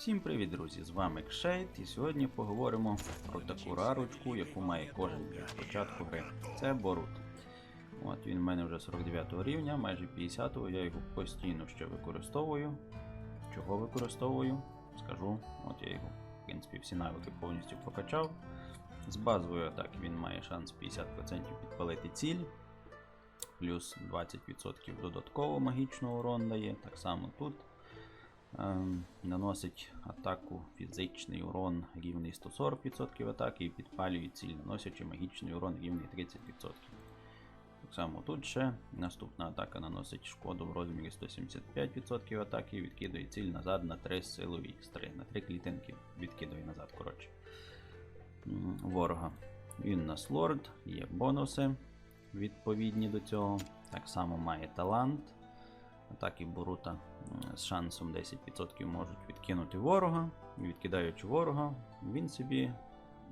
Всім привіт, друзі! З вами Кшейт, і сьогодні поговоримо про таку рарочку, яку має кожен від початку гри. Це Борут. От Він в мене вже 49 рівня, майже 50-го, я його постійно ще використовую. Чого використовую? Скажу. От я його, в принципі, всі навики повністю прокачав. З базової атаки він має шанс 50% підпалити ціль. Плюс 20% додатково магічного урон дає. Так само тут. Ем, наносить атаку фізичний урон рівний 140% атаки і підпалює ціль, наносячи магічний урон рівний 30%. Так само тут ще наступна атака наносить шкоду в розмірі 175% атаки і відкидує ціль назад на 3 силові X3, на 3 клітинки відкидує назад. коротше. Ворога. Він нас лорд, є бонуси відповідні до цього. Так само має талант. Атаки Борута з шансом 10% можуть відкинути ворога. Відкидаючи ворога, він собі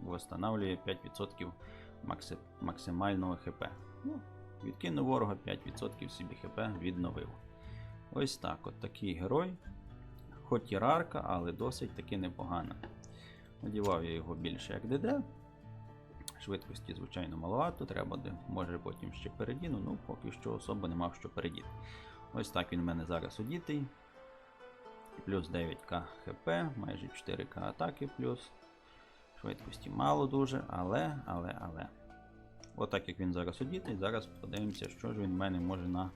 встановлює 5% максимального ХП. Ну, відкинув ворога 5% собі ХП відновив. Ось так, от такий герой. Хоч і рарка, але досить таки непогана. Надівав я його більше як ДД. Швидкості, звичайно, маловато, треба може потім ще передіну, ну поки що особо не мав що передіти. Ось так він в мене зараз одітий. Плюс 9к хп, майже 4к атаки плюс. Швидкості мало дуже, але, але, але. Отак як він зараз одітий, зараз подивимося, що ж він в мене може на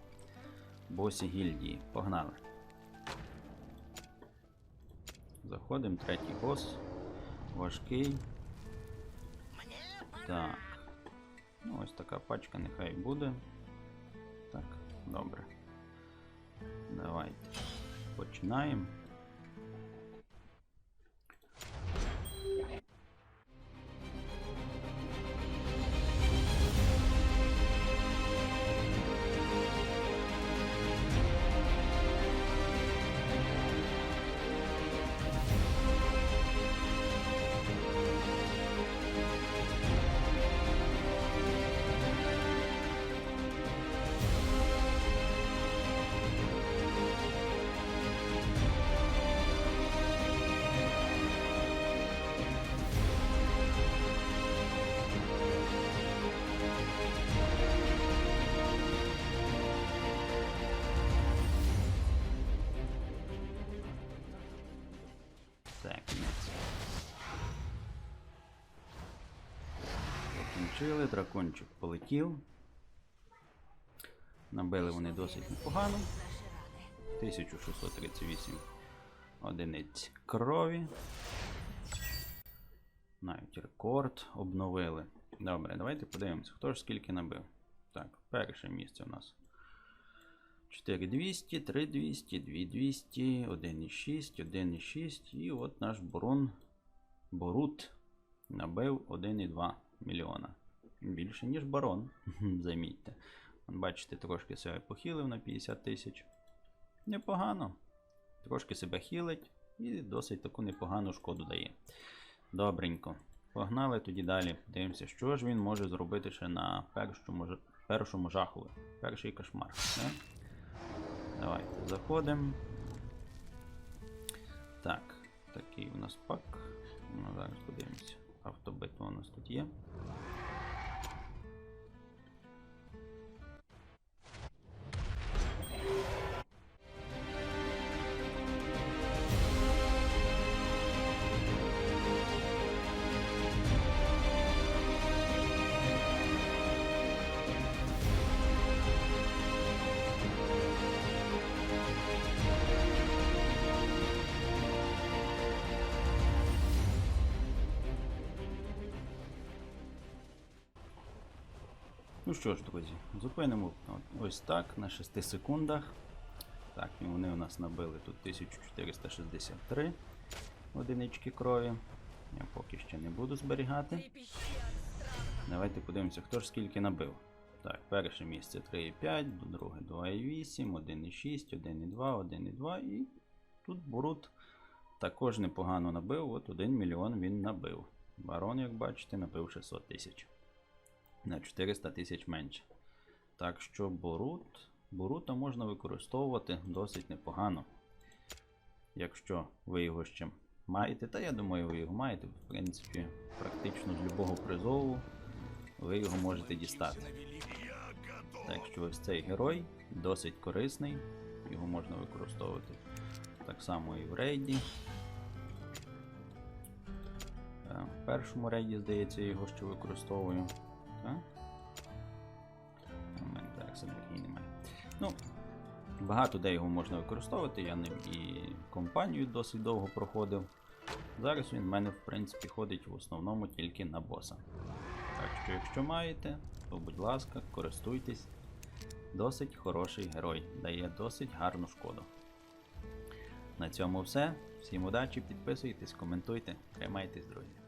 босі гільдії. Погнали. Заходимо, третій бос. Важкий. Так. Ну, ось така пачка нехай буде. Так, добре. Давайте починаємо. Так. Закінчили, дракончик полетів. Набили вони досить непогано. 1638 одиниць крові. Навіть рекорд обновили. Добре, давайте подивимося, хто ж скільки набив. Так, перше місце у нас. 4200, 3200, 2200, 1,6, 1,6 і от наш Борон Борут набив 1,2 мільйона. Більше, ніж барон, замітьте. Бачите, трошки себе похилив на 50 тисяч. Непогано. Трошки себе хилить і досить таку непогану шкоду дає. Добренько. Погнали тоді далі. Дивимося, що ж він може зробити ще на першому, першому жахові. Перший кошмар. Не? Давайте заходимо. Так, такий у нас пак. Ну, зараз подивимося. Автобитва у нас тут є. Ну що ж, друзі, зупинимо ось так на 6 секундах. Так, і вони у нас набили тут 1463 одинички крові. Я поки ще не буду зберігати. Давайте подивимося, хто ж скільки набив. Так, перше місце 3,5, друге 2,8, 1,6, 1,2, 1,2 і тут Бурут також непогано набив. От 1 мільйон він набив. Барон, як бачите, набив 600 тисяч на 400 тисяч менше. Так що Борут, Борута можна використовувати досить непогано. Якщо ви його ще маєте, та я думаю, ви його маєте, в принципі, практично з любого призову ви його можете дістати. Так що ось цей герой досить корисний, його можна використовувати так само і в рейді. Е, В першому рейді, здається, його ще використовую. Так? У мене зараз немає. Ну, багато де його можна використовувати, я ним і компанію досить довго проходив. Зараз він в мене, в принципі, ходить в основному тільки на боса. Так що, якщо маєте, то будь ласка, користуйтесь. Досить хороший герой, дає досить гарну шкоду. На цьому все. Всім удачі, підписуйтесь, коментуйте, тримайтесь, друзі.